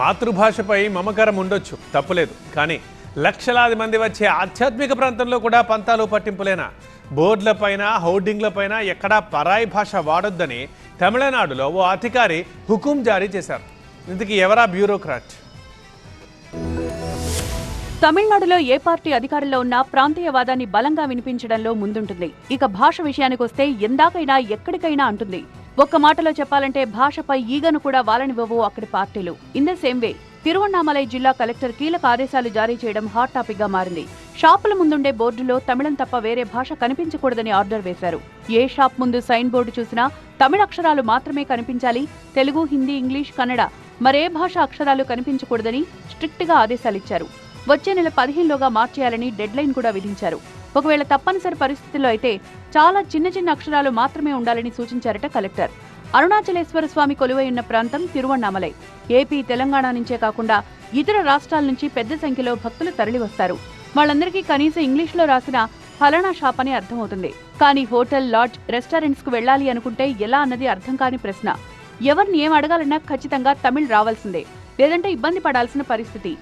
మాతృభాషపై మమకారం ఉండొచ్చు తప్పులేదు. కానీ లక్షలాది మంది వచ్చే ఆధ్యాత్మిక ప్రాంతంలో కూడా పంతాలు పట్టింపులేనా? బోర్డులపైన హోర్డింగ్లపైన ఎక్కడా పరాయి భాష వాడొద్దని తమిళనాడులో ఓ అధికారి హుకుం జారీ చేశారు. ఇందుకు ఎవరా బ్యూరోక్రాట్? తమిళనాడులో ఏ పార్టీ అధికారంలో ఉన్నా ప్రాంతీయవాదాన్ని బలంగా వినిపించడంలో ముందుంటుంది. ఇక భాష విషయానికొస్తే ఎందాకైనా ఎక్కడికైనా అంటుంది. ఒక్క మాటలో చెప్పాలంటే భాషపై ఈగను కూడా వాలనివ్వవు అక్కడి పార్టీలు. In the same way Tiruvannamalai జిల్లా కలెక్టర్ కీలక ఆదేశాలు జారీ చేయడం హాట్ టాపిక్గా మారింది. షాపుల ముందుండే బోర్డులో తమిళం తప్ప వేరే భాష కనిపించకూడదని ఆర్డర్ వేశారు. ఏ షాప్ ముందు సైన్ బోర్డు చూసినా తమిళ అక్షరాలు మాత్రమే కనిపించాలి తెలుగు హిందీ ఇంగ్లీష్ కన్నడ మరే భాష అక్షరాలు కనిపించకూడదని స్ట్రిక్ట్గా ఆదేశాలిచ్చారు. వచ్చే నెల పదిహేనులోగా మార్చేయాలని డెడ్ లైన్ కూడా విధించారు. ఒకవేళ తప్పనిసరి పరిస్థితుల్లో అయితే చాలా చిన్న చిన్న అక్షరాలు మాత్రమే ఉండాలని సూచించారట కలెక్టర్. అరుణాచలేశ్వర స్వామి కొలువై ఉన్న ప్రాంతం తిరువన్నామలై. ఏపీ తెలంగాణ నుంచే కాకుండా ఇతర రాష్ట్రాల నుంచి పెద్ద సంఖ్యలో భక్తులు తరలివస్తారు. వాళ్ళందరికీ కనీసం ఇంగ్లీష్లో రాసిన ఫలానా షాప్ అని అర్థమవుతుంది. కానీ హోటల్ లాడ్జ్ రెస్టారెంట్స్కు వెళ్ళాలి అనుకుంటే ఎలా అన్నది అర్థం కాని ప్రశ్న. ఎవరిని ఏం అడగాలన్నా ఖచ్చితంగా తమిళ్ రావాల్సిందే. లేదంటే ఇబ్బంది పడాల్సిన పరిస్థితి.